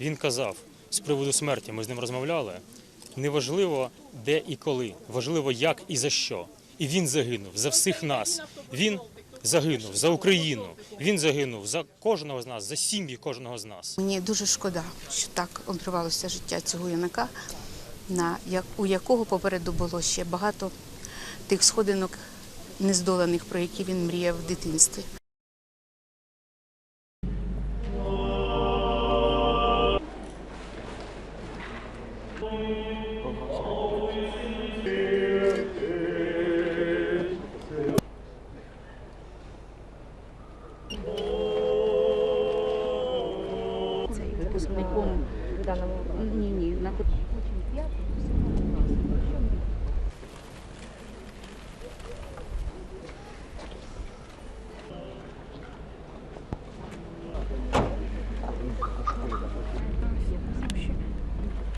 Він казав з приводу смерті, ми з ним розмовляли. Неважливо, де і коли, важливо, як і за що. І він загинув за всіх нас. Він загинув за Україну. Він загинув за кожного з нас, за сім'ї кожного з нас. Мені дуже шкода, що так обривалося життя цього юнака, на у якого попереду було ще багато тих сходинок нездоланих, про які він мріяв в дитинстві. Цей випускником даному ні, ні, на